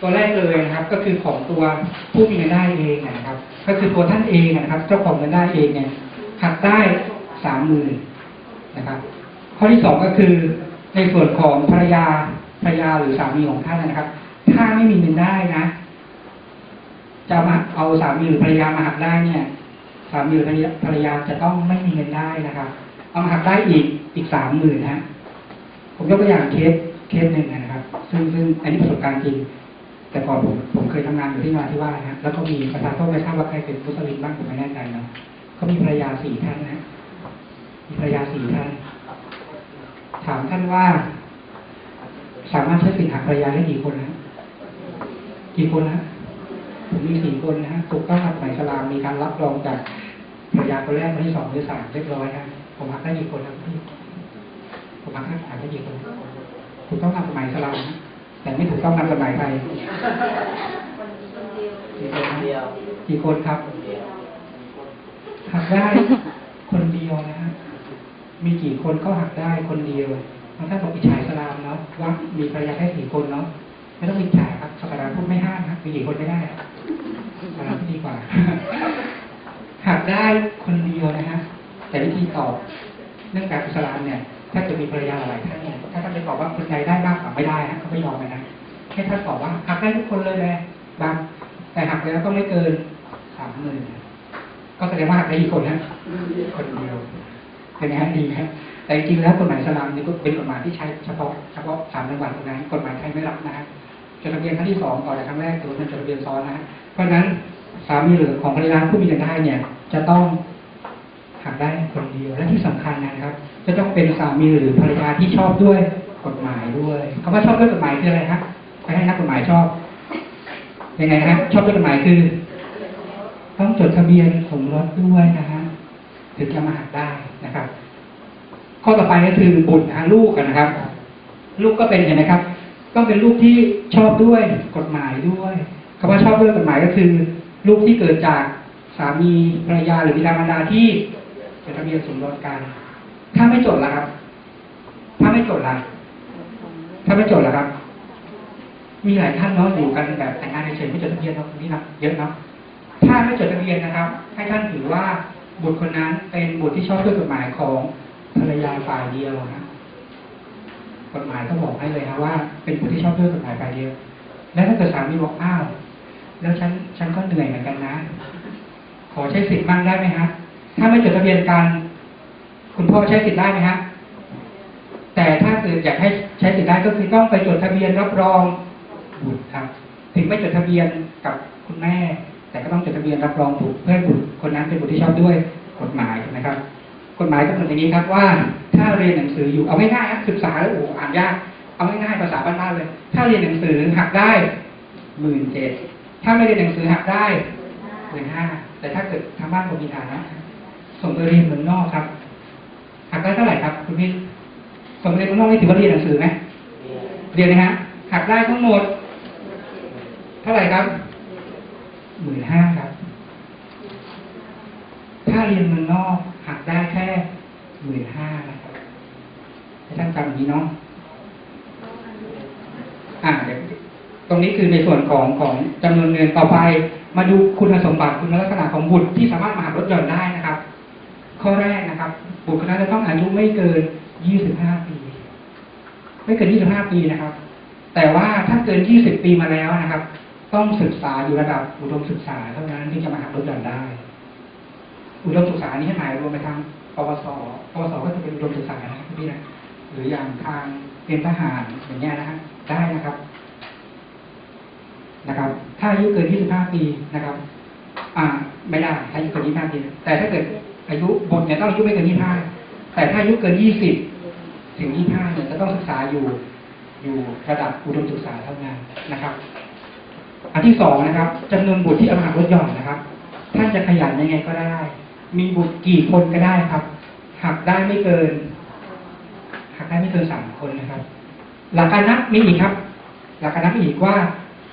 ตัวแรกเลยนะครับก็คือของตัวผู้มีเงินได้เองนะครับ ก็คือตัวท่านเองนะครับ เจ้าของเงินได้เองเนี่ยหักได้สามหมื่นนะครับ ข้อที่สองก็คือในส่วนของภรรยาภรรยาหรือสามีของท่านนะครับ ถ้าไม่มีเงินได้นะ จะมาเอาสามีหรือภรรยามาหักได้เนี่ย สามีหรือภรรยาจะต้องไม่มีเงินได้นะครับ เอามาหักได้อีกอีกสามหมื่นนะผมยกตัวอย่างเคสเคสหนึ่งนะครับ ซึ่งซึ่งอันนี้ประสบการณ์จริง แต่ก่อนผมผมเคยทำงานอยู่ที่นราธิวาสนะแล้วก็มีประธานโทษไม่ทราบว่าใครเป็นมุสลิมบ้างผมไม่แน่ใจนะเขามีภรรยาสี่ท่านนะมีภรรยาสี่ท่าน ถามท่านว่า สามารถใช้สิทธิ์หักภรรยาได้กี่คนนะกี่คนนะผมมีสี่คนนะฮะถูกต้องหักหมายสลามมีการรับรองจากภรรยาคนแรกคนที่สองคนที่สามเรียบร้อยนะผมหักได้กี่คนครับพี่ผมหักได้หักได้กี่คนถูกต้องตามหมายสลามนะ แต่ไม่ถูกต้องตามกฎหมายไทยกี่คนนะกี่คนครับหักได้คนเดียวนะฮะมีกี่คนก็หักได้คนเดียวเพราะถ้าบอกอิจฉาอิสลามเนาะว่ามีภรรยาแค่สี่คนเนาะไม่ต้องอิจฉาครับสกราพูดไม่ห้ามครับมีกี่คนไม่ได้อะสกราที่ดีกว่าหักได้คนเดียวนะฮะแต่วิธีตอบเนื่องจากอิสลามเนี่ย ถ้าจะมีภรรยาหลายท่านเนี่ยถ้าท่านไปตอบว่าคนใดได้บ้างกับไม่ได้นะเขาไม่ยอมเลยนะให้ท่านตอบว่าหักได้ทุกคนเลยแหละบางแต่หักแล้วต้องไม่เกินสามหมื่นก็แสดงว่าหักได้กี่คนนะคนเดียวเป็นไงฮะดีฮะแต่จริงๆแล้วกฎหมายสลามนี่ก็เป็นกฎหมายที่ใช้เฉพาะเฉพาะสามจังหวัดเท่านั้นกฎหมายไทยไม่รับนะฮะจดทะเบียนครั้งที่สองต่อจากครั้งแรกถือว่าเป็นจดทะเบียนซ้อนนะฮะเพราะฉะนั้นสามีหรือของภรรยาผู้มีรายได้เนี่ย จะต้องักได้คนเดียวและที่สำคัญนะครับ จะต้องเป็นสามีหรือภรรยาที่ชอบด้วยกฎหมายด้วยคำว่าชอบด้วยกฎหมายคืออะไรครับไปให้นักกฎหมายชอบยังไงนะชอบด้วยกฎหมายคือ ต้องจดทะเบียนสมรสด้วยนะฮะถึงจะมาหักได้นะครับ ข้อต่อไปก็คือบุตรนะลูกกันนะครับ ลูกก็เป็นเห็นไหมครับ ต้องเป็นลูกที่ชอบด้วยกฎหมายด้วยคำว่าชอบด้วยกฎหมายก็คือ ลูกที่เกิดจากสามีภรรยาหรือบิดามารดาที่ จดทะเบียนสมรสกันถ้าไม่จดล่ะครับ ถ้าไม่จดล่ะ ถ้าไม่จดล่ะครับ มีหลายท่านเนาะอยู่กันแบบแต่งงานเฉยไม่จดทะเบียนเนาะนี่นะเยอะเนาะถ้าไม่จดทะเบียนนะครับ ให้ท่านถือว่าบุตรคนนั้นเป็นบุตรที่ชอบด้วยกฎหมายของภรรยาฝ่ายเดียวนะกฎหมายก็บอกให้เลยนะว่า เป็นบุตรที่ชอบด้วยกฎหมายฝ่ายเดียว แล้วถ้าเกิดสามีบอกอ้าวแล้วฉันฉันก็เหนื่อยเหมือนกันนะ ขอใช้สิทธิ์บ้างได้ไหมฮะ ถ้าไม่จดทะเบียนกัน คุณพ่อใช้สิทธิ์ได้ไหมฮะแต่ถ้าเกิดอยากให้ใช้สิทธิ์ได้ก็คือต้องไปจดทะเบียนรับรองบุตรครับ ถึงไม่จดทะเบียนกับคุณแม่ แต่ก็ต้องจดทะเบียนรับรองบุตรเพื่อให้บุตรคนนั้นเป็นบุตรที่ชอบด้วยกฎหมายถูกไหมครับ กฎหมายกำหนดอย่างนี้ครับว่า ถ้าเรียนหนังสืออยู่เอาง่ายๆครับศึกษาแล้วโอ้อ่านยากเอาง่ายๆภาษาบ้านๆเลย ถ้าเรียนหนังสือหักได้หมื่นเจ็ดถ้าไม่เรียนหนังสือหักได้หมื่นห้าแต่ถ้าเกิดทางบ้านผมมีฐานะ ส่งไปเรียนเมืองนอกครับหักได้เท่าไหร่ครับคุณพี่ส่งไปเรียนเมืองนอกนี่ถือว่าเรียนหนังสือไหมเรียนนะฮะหักได้ทั้งหมด เท่าไหร่ครับหมื่นห้าครับ ถ้าเรียนเมืองนอกหักได้แค่หมื่นห้านะครับให้ท่านจำอย่างนี้เนาะอ่าเดี๋ยวตรงนี้คือในส่วนของของจำนวนเงินต่อไป มาดูคุณสมบัติคุณลักษณะของบุตรที่สามารถมาหักลดหย่อนได้นะครับ ข้อแรกนะครับ บุตรคนนั้นจะต้องอายุไม่เกิน 25 ปี ไม่เกิน 25 ปีนะครับ แต่ว่าถ้าเกิน 20 ปีมาแล้วนะครับ ต้องศึกษาอยู่ระดับอุดมศึกษาเท่านั้นที่จะมาหักลดหย่อนได้ อุดมศึกษานี้ให้หมายรวมไปทางปวสปวสก็จะเป็นอุดมศึกษานะครับพี่นะหรืออย่างทางเตรียมทหารอย่างเงี้ยนะฮะได้นะครับ นะครับ ถ้าอายุเกิน 25 ปีนะครับ อ่า ไม่ได้ถ้าอายุเกิน 25 ปี แต่ถ้าเกิด อายุบทเนี่ยต้องอายุไม่เกิน25แต่ถ้าอายุเกิน20ถึง25เนี่ยจะต้องศึกษาอยู่อยู่ระดับอุดมศึกษาเท่านั้นนะครับ อันที่สองนะครับจำนวนบุตรที่เอามาหักลดหย่อนนะครับ ท่านจะขยันยังไงก็ได้ มีบุตรกี่คนก็ได้ครับ หักได้ไม่เกิน หักได้ไม่เกินสามคนนะครับ หลักการนับมีอีกครับ หลักการนับมีอีกว่า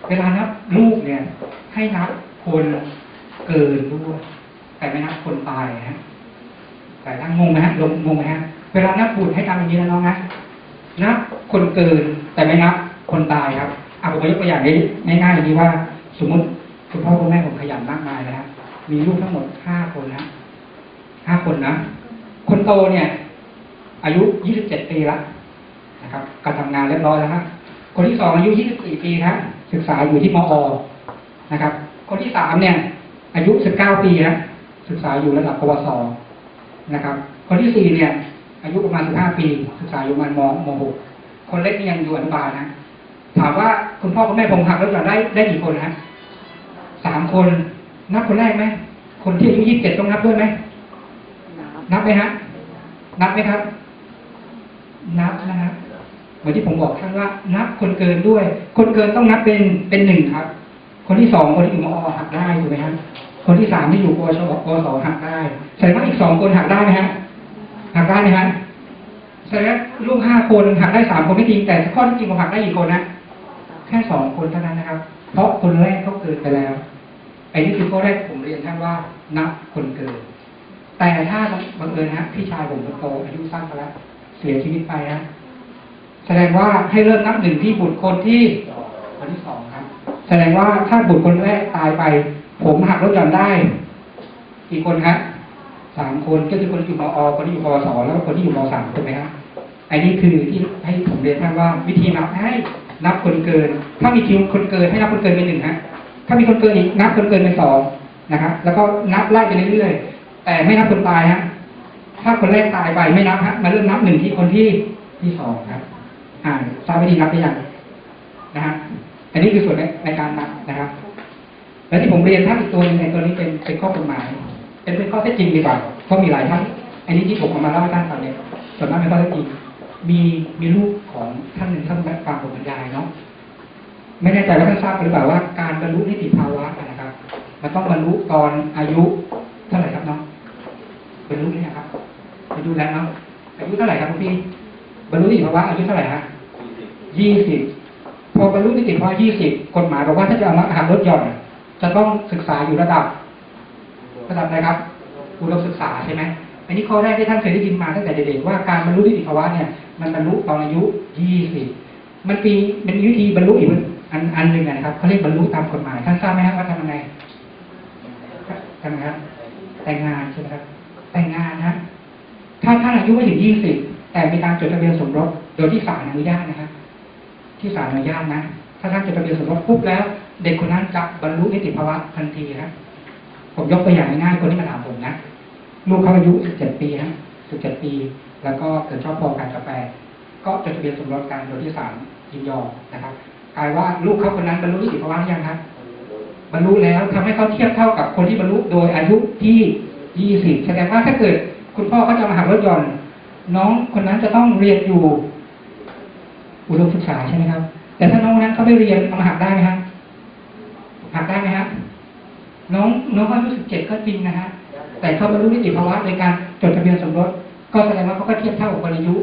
เวลานับลูกเนี่ย ให้นับคนเกินด้วย แต่ไม่นับคนตายนะฮะแต่ตั้งงงไหมฮะลงงงไหมฮะเวลานับบุตรให้ทำอย่างนี้นะน้องนะนับคนเกินแต่ไม่นับคนตายครับเอะผมยกตัวอย่างนี้ง่ายๆอย่างนี้ว่า สมมติคุณพ่อคุณแม่ผมขยันมากมายนะฮะมีลูกทั้งหมดห้าคนนะห้าคนนะ คนโตเนี่ย อายุ27ปีแล้วนะครับการทำงานเรียบร้อยแล้วฮะคนที่สองอายุ24ปีครับศึกษาอยู่ที่มอ นะครับ คนที่สามเนี่ย อายุ19ปีนะ ศึกษาอยู่ระดับปวสนะครับ คนที่สี่เนี่ย อายุประมาณ15ปี ศึกษาอยู่ประมาณมม .6 คนเล็กนี่ยังอยู่อนุบาลนะถามว่าคุณพ่อคุณแม่ผมหักรถหย่อนได้ได้กี่คนนะสามคน นับคนแรกไหมคนที่อายุ27ต้องนับด้วยไหมนับไหมฮะนับไหมครับ นับนะฮะเหมือนที่ผมบอกท่านว่านับคนเกินด้วย คนเกินต้องนับเป็นเป็นหนึ่งครับ คนที่สองคนที่อยู่มอหักได้ถูกไหมฮะ คนที่สามที่อยู่ปวชปวสหักได้แสดงว่าอีกสองคนหักได้ไหมฮะหักได้ไหมฮะแสดงว่าลูกห้าคนหักได้สามคนไม่จริงแต่ข้อที่จริงผมหักได้กี่คนนะแค่สองคนเท่านั้นนะครับ เพราะคนแรกเขาเกินไปแล้วไอ้นี่คือข้อแรกผมเรียนท่านว่านับคนเกินแต่ถ้าบังเอิญฮะพี่ชายผมคนโตอายุสั้นไปแล้วเสียชีวิตไปฮะแสดงว่าให้เริ่มนับหนึ่งที่บุตรคนที่คนที่สองครับ แสดงว่าถ้าบุตรคนแรกตายไป ผมหักลดหย่อนได้ กี่คนครับสามคนก็คือคนที่อยู่มอ คนที่อยู่ปวสแล้วคนที่อยู่มสามถูกไหมครับอ้นี่คือที่ให้ผมเรียนท่านว่า วิธีนับให้นับคนเกิน ถ้ามีคิวคนเกินให้นับคนเกินเป็นหนึ่งฮะถ้ามีคนเกินอีกนับคนเกินเป็นสองนะครับแล้วก็นับไล่ไปเรื่อยๆ แต่ไม่นับคนตายฮะถ้าคนแรกตายไปไม่นับฮะมาเริ่มนับหนึ่งที่คนที่ที่สองครับ อ่านทราบวิธีนับได้ยังนะฮะอันนี้คือส่วนในในการนับนะครับ และที่ผมเรียนท่านอีกตัวหนึงในตัวนี้เป็นเป็นข้อกฎหมาย เป็นเป็นข้อเท็จจริงดีกว่าเพราะมีหลายท่าน อันนี้ที่ผมเอามาเล่าให้ท่านฟังเนี่ยส่วนมากเป็นข้อเท็จจริงมีมีลูกของท่านหนึ่งท่านฟังผมบรรยายเนาะไม่แน่ใจว่าท่านทราบหรือเปล่าว่าการบรรลุนิติภาวะนะครับมันต้องบรรลุตอนอายุเท่าไหร่ครับน้องบรรลุนี่ครับบรรลุแล้วเนาะอายุเท่าไหร่ครับพี่บรรลุนิติภาวะอายุเท่าไหร่ฮะยี่สิบพอบรรลุนิติภาวะยี่สิบกฎหมายบอกว่าถ้าจะเอามาหักลดหย่อน จะต้องศึกษาอยู่ระดับ ระดับอะไรครับอุดมศึกษาใช่ไหมอันนี้ข้อแรกที่ท่านเคยได้ยินมาตั้งแต่เด็กๆว่าการบรรลุนิติภาวะเนี่ยมันบรรลุตอนอายุยี่สิบมันปีเป็นวิธีบรรลุอีกอันอันหนึ่งนะครับเขาเรียกบรรลุตามกฎหมายท่านทราบไหมครับว่าทำยังไงทำยังไงครับแต่งงานใช่ไหมครับ แต่งงานนะถ้าท่านอายุไม่ถึงยี่สิบแต่มีการจดทะเบียนสมรสโดยที่ศาลอนุญาตนะครับที่ศาลอนุญาตนะ ถ้าท่านจดทะเบียนสมรสปุ๊บแล้ว เด็กคนนั้นจะบรรลุนิติภาวะทันทีนะผมยกตัวอย่างง่ายๆคนที่มาถามผมนะลูกเขาอายุ17ปีนะ17ปี แล้วก็เกิดชอบพอกันกาแฟ ก็จดทะเบียนสมรสกันโดยที่ศาลยินยอมนะครับกลายว่าลูกเขาคนนั้นบรรลุนิติภาวะหรือยังครับบรรลุแล้วทำให้เขาเทียบเท่ากับคนที่บรรลุโดยอายุที่20แสดงว่าถ้าเกิดคุณพ่อเขาจะมาหักรถยนต์น้องคนนั้นจะต้องเรียนอยู่อุดมศึกษาใช่ไหมครับ แต่ถ้าน้องนนั้นเขาไม่เรียนเอามาหักได้ไหมครับ หักได้ไหมครับน้องน้องเขาอายุ17ก็จริงนะฮะแต่เขาบรรลุนิติภาวะในการจดทะเบียนสมรสก็แสดงว่าเขาก็เทียบเท่ากับคนอายุ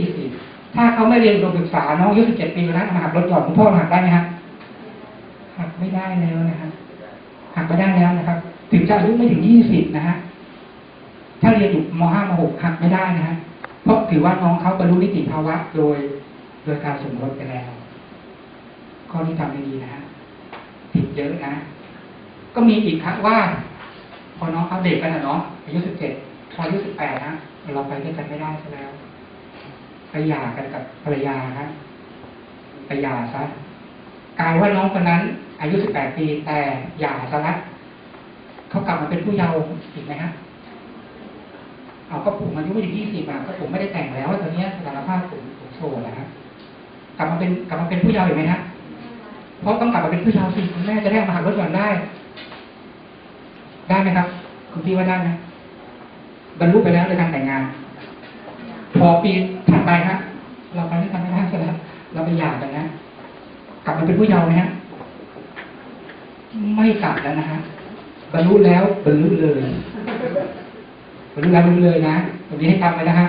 20ถ้าเขาไม่เรียนอุดมศึกษาน้องอายุ17ปีคนนั้นเอามาหักรถหย่อนคุณพ่อหักได้ไหมครับหักไม่ได้แล้วนะครับหักไม่ได้แล้วนะครับ ถึงจะอายุไม่ถึง20นะฮะถ้าเรียนอยู่ม .5 ม .6 หักไม่ได้นะฮะเพราะถือว่าน้องเขาบรรลุนิติภาวะโดย โดยการสมรสไปแล้วข้อนี้ทำไม่ดีนะฮะ ผิดเยอะนะ ก็มีอีกครับว่า พอน้องเขาเด็กกันนะเนาะอายุ17พออายุ18นะเราไปด้วยกันไม่ได้ซะแล้วไปหย่ากันกับภรรยาฮะไปหย่าซะกลายว่าน้องคนนั้น อายุ18ปีแต่หย่าซะละเขากลับมาเป็นผู้เยาว์อีกไหมฮะเอาก็ผมอายุไม่ถึงยี่สิบอะก็ผมไม่ได้แต่งแล้วตอนนี้สารภาพผมผมโสดแล้วฮะกลับมาเป็นกลับมาเป็นผู้เยาว์อีกไหมฮะเพ ราะต้องกลับมาเป็นผู้เยาวสิคุณแม่จะได้มาหักลดหย่อนได้ ได้ไหมครับ คุณพี่ว่าได้ไหมบรรลุไปแล้วในการแต่งงาน พอปีถัดไปฮะเราไปด้วยกันไม่ได้ซะแล้วเราไปหย่ากันนะกลับมาเป็นผู้เยาว์ไหมฮะไม่กลับแล้วนะฮะบรรลุแล้วบรรลุเลยบรรลุแล้วบรรลุเลยนะตรงนี้ให้จำไว้นะฮะ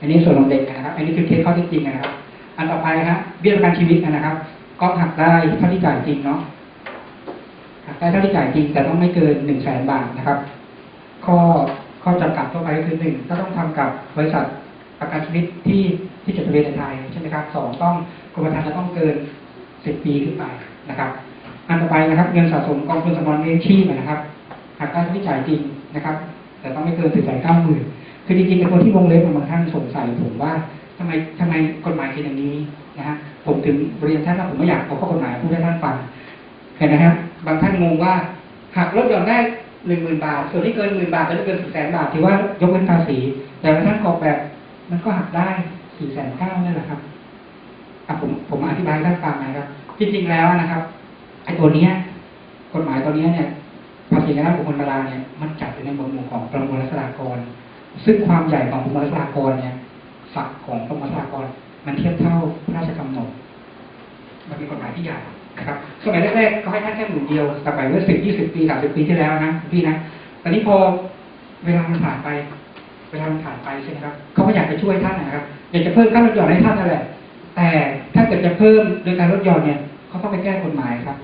อันนี้ส่วนของเด็กนะครับ อันนี้คือเคสข้อเท็จจริงนะครับ อันต่อไปนะเบี้ยประกันชีวิตนะครับ ก็หักได้เท่าที่จ่ายจริงเนาะหักได้เท่าที่จ่ายจริง แต่ต้องไม่เกินหนึ่งแสนบาทนะครับ ข้อข้อจำกัดทั่วไปก็คือหนึ่งก็ต้องทำกับบริษัทประกันชีวิตที่ที่จดทะเบียนในไทยใช่ไหมครับสองต้องกรมธรรม์จะต้องเกินสิบปีขึ้นไปนะครับ อันต่อไปนะครับ เงินสะสมกองทุนสำรองเลี้ยงชีพนะครับหากได้ที่จ่ายจริงนะครับ แต่ต้องไม่เกินสิบแสนเก้าหมื่นคือจริงๆเป็นคนที่วงเล็บบางท่านสงสัยผมว่า ทำไมทำไมกฎหมายเป็นอย่างนี้นะฮะผมถึงเรียนท่านว่าผมไม่อยากเอาข้อกฎหมายพูดให้ท่านฟังเห็นนะครับ บางท่านงงว่าหากลดหย่อนได้หนึ่งหมื่นบาท ส่วนที่เกินหมื่นบาทจะไม่เกินสี่แสนบาทถือว่ายกเว้นภาษี แต่บางท่านกรอกแบบมันก็หักได้สี่แสนเก้านั่แหละครับอะผมผมอธิบายให้ท่านฟังนะครับจริงๆแล้วนะครับไอ้ตัวเนี้ยกฎหมายตัวเนี้ยเนี่ยภาษีและบุคคลธรรมดาเนี่ยมันจัดอยู่ในหมวดหมู่ของประมวลรัษฎากร ซึ่งความใหญ่ของประมวลรัษฎากรเนี่ย ฝักของปรมวลรัษฎากรมันเทียบเท่าพระราชกำหนด มันเป็นกฎหมายที่ใหญ่นะครับ สมัยแรกๆก็ให้ท่านแค่หมื่นเดียวแต่ไปเมื่อสิบยี่สิบปีสามสิบปีที่แล้วนะพี่นะตอนนี้พอเวลามันผ่านไป เวลามันผ่านไปใช่ไหมครับเขาก็อยากจะช่วยท่านนะครับ อยากจะเพิ่มค่าลดหย่อนให้ท่านนั่นแหละ แต่ถ้าเกิดจะเพิ่มโดยการลดหย่อนเนี่ยเขาต้องไปแก้กฎหมายครับ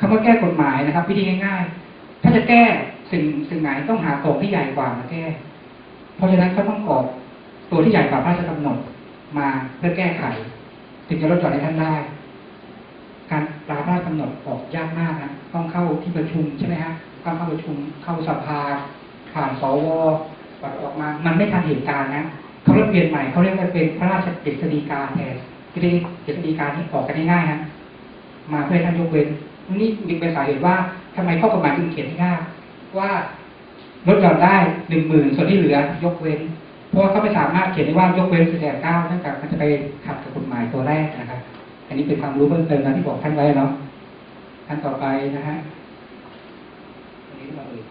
คำว่าแก้กฎหมายนะครับ วิธีง่ายๆ ถ้าจะแก้สิ่งสิ่งไหนต้องหาของที่ใหญ่กว่ามาแก้ เพราะฉะนั้นเขาต้องกอก ตัวที่ใหญ่กว่าพระราชกำหนดมาเพื่อแก้ไข ถึงจะลดหย่อนให้ท่านได้ การลาพระราชกำหนดออกยากมากนะต้องเข้าที่ประชุมใช่ไหมฮะต้องเข้าประชุมเข้าสภา ผ่านสวกว่าจะออกมา มันไม่ทันเหตุการณ์นะเขาเรียกเปลี่ยนใหม่เขาเรียกว่าเป็นพระราชกฤษฎีกาแทนกฤษฎีกาที่ออกกันง่ายๆนะมาเพื่อท่านยกเว้นนี่จึงเป็นสาเหตุว่าทำไมข้อกฎหมายจึงเขียนให้ยากว่าลดหย่อนได้หนึ่งหมื่นส่วนที่เหลือยกเว้น เพราะเขาไม่สามารถเขียนได้ว่ายกเว้นแสดงเก้าเนื่องจากมันจะไปขัดกับกฎหมายตัวแรกนะครับ อันนี้เป็นความรู้เพิ่มเติมนะที่บอกท่านไว้เนาะท่านต่อไปนะฮะอันนี้เราเอ่ย